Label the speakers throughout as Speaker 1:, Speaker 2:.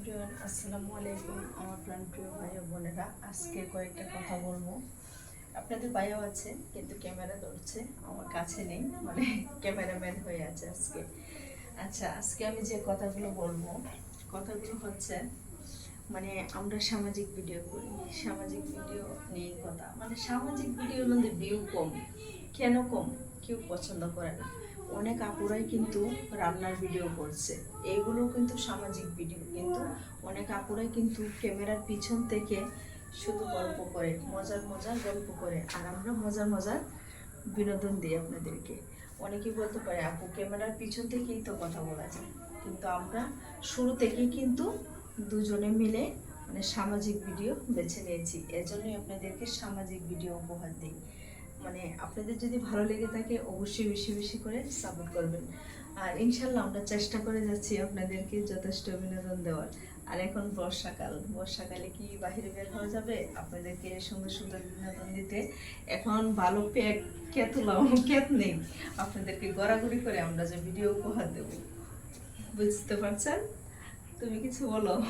Speaker 1: Everyone, আসসালামু আলাইকুম আমার প্রাণপ্রিয় ভাই ও বোনেরা। আজকে কয়েকটা কথা বলব। আপনাদের ভাইও আছে, কিন্তু ক্যামেরা ধরছে, আমার কাছে নেই মানে ক্যামেরাম্যান হয়ে আছে আজকে। আচ্ছা আজকে আমি যে কথাগুলো বলব, কথাগুলো হচ্ছে মানে আমরা সামাজিক ভিডিও করি। সামাজিক ভিডিও নিয়ে কথা। মানে সামাজিক ভিডিওর মধ্যে ভিউ কম। কেন কম? কেউ পছন্দ করে না। অনেক আপুরাই কিন্তু রান্নার ভিডিও করছে। এইগুলোও কিন্তু সামাজিক ভিডিও কিন্তু অনেক আপুরাই কিন্তু ক্যামেরার পিছন থেকে শুধু গল্প করে, মজার মজার গল্প করে। আর আমরা মজার মজার বিনোদন দিই আপনাদেরকে। অনেকেই বলতে পারে, আপু, ক্যামেরার পিছন থেকেই তো কথা বলা যায়। কিন্তু আমরা শুরু থেকেই কিন্তু দুজনে মিলে মানে সামাজিক ভিডিও বেছে নিয়েছি। এজন্যই আপনাদেরকে সামাজিক ভিডিও উপহার দিই। মানে আপনাদের যদি ভালো লেগে থাকে, অবশ্যই বেশি বেশি করে সাপোর্ট করবেন। আর ইনশাল্লাহ আমরা চেষ্টা করে যাচ্ছি আপনাদেরকে যথেষ্ট বিনোদন দেওয়ার। আর এখন বর্ষাকাল, বর্ষাকালে কি বাইরে বের হওয়া যাবে? আপনাদেরকে সুন্দর সুন্দর বিনোদন দিতে এখন ভালো প্যাক কেতুলাম, কেত নেই। আপনাদেরকে গড়াগড়ি করে আমরা যে ভিডিও উপহার দেব। বুঝতে পারছেন?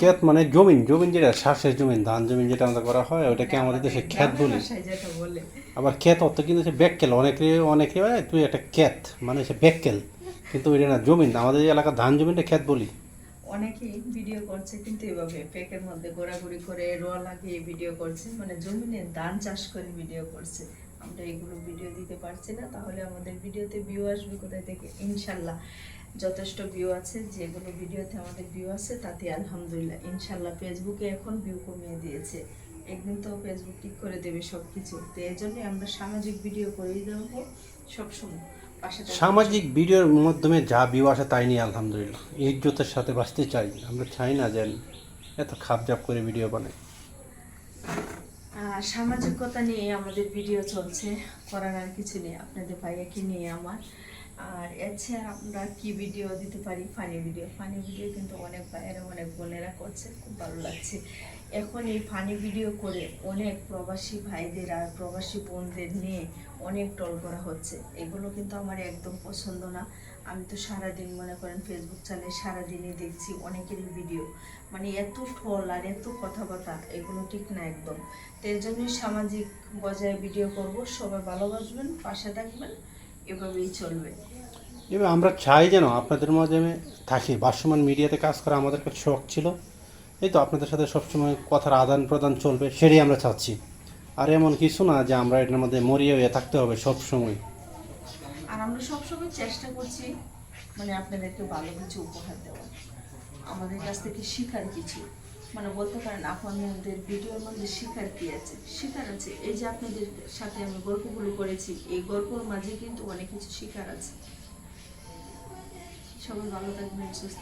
Speaker 2: ক্ষেত মানে জমিন জমিন যেটা শ্বাসের জমিন ধান জমিন যেটা আমরা করা হয় ওটাকে আমাদের দেশে ক্ষেত বলি। আবার ক্ষেত অর্থ কিন্তু সে ব্যাককেল। অনেকে অনেকে তুই একটা ক্ষেত মানে সে ব্যাককেল। কিন্তু ওইটা না জমিন। আমাদের এলাকার ধান জমিনটা ক্ষেত বলি।
Speaker 1: অনেকেই ভিডিও করছে কিন্তু এভাবে পেকের মধ্যে ঘোরাঘুরি করে রোয়া লাগিয়ে ভিডিও করছে। মানে জমিনে ধান চাষ করে ভিডিও করছে। আমরা এগুলো ভিডিও দিতে পারছি না, তাহলে আমাদের ভিডিওতে ভিউ আসবে কোথায় থেকে? ইনশাল্লাহ। যথেষ্ট ভিউ আছে, যেগুলো ভিডিওতে আমাদের ভিউ আছে, তাতে আলহামদুলিল্লাহ। ইনশাল্লাহ ফেসবুকে এখন ভিউ কমিয়ে দিয়েছে। একদিন তো ফেসবুক ঠিক করে দেবে সব কিছু তো এই জন্যই আমরা সামাজিক ভিডিও করেই দেবো সবসময়।
Speaker 2: সামাজিক ভিডিওর মাধ্যমে যা ভিউ আসে তাই নিয়ে আলহামদুলিল্লাহ। ইজ্জতের সাথে বাঁচতে চাই। আমরা চাই না যে এত খাপজাপ করে ভিডিও বানাই।
Speaker 1: আর সামাজিকতা নিয়ে আমাদের ভিডিও চলছে। করার আর কিছু নেই, আপনাদের ভাইয়াকে নিয়ে আমার। আর এছাড়া আমরা কি ভিডিও দিতে পারি? ফানি ভিডিও ফানি ভিডিও কিন্তু অনেক ভাইয়েরা অনেক বোনেরা করছে, খুব ভালো লাগছে। এখন এই ফানি ভিডিও করে অনেক প্রবাসী ভাইদের আর প্রবাসী বোনদের নিয়ে অনেক টল করা হচ্ছে। এগুলো কিন্তু আমার একদম পছন্দ না। আমি তো সারাদিন মনে করেন ফেসবুক চালিয়ে সারাদিনই দেখছি অনেকেরই ভিডিও মানে এত ঠল আর এত কথাবার্তা, এগুলো ঠিক না একদম। তো এর জন্যই সামাজিক বজায় ভিডিও করব, সবাই ভালোবাসবেন পাশে থাকবেন, এভাবেই চলবে।
Speaker 2: এবার আমরা চাই যেন আপনাদের মাঝে আমি থাকি। ভাষ্যমান মিডিয়াতে কাজ করা আমাদের কাছে শখ ছিল। এই তো আপনাদের সাথে সবসময় কথার আদান প্রদান চলবে, সেটাই আমরা চাচ্ছি। আর এমন কিছু না যে আমরা এটার মধ্যে মরিয়ে থাকতে হবে সবসময়।
Speaker 1: আমরা সবসময় চেষ্টা করছি মানে আপনাদেরকে ভালো কিছু উপহার দেওয়ার। আমাদের কাছ থেকে শিখার কিছু। মানে বলতে পারেন, আপনাদের ভিডিওর মধ্যে শিখার কি আছে? শিখার আছে। এই যে আপনাদের সাথে আমি গল্পগুলো করেছি, এই গল্পর মাঝে কিন্তু অনেক কিছু শিখার আছে। সবাই ভালো থাকবেন, সুস্থ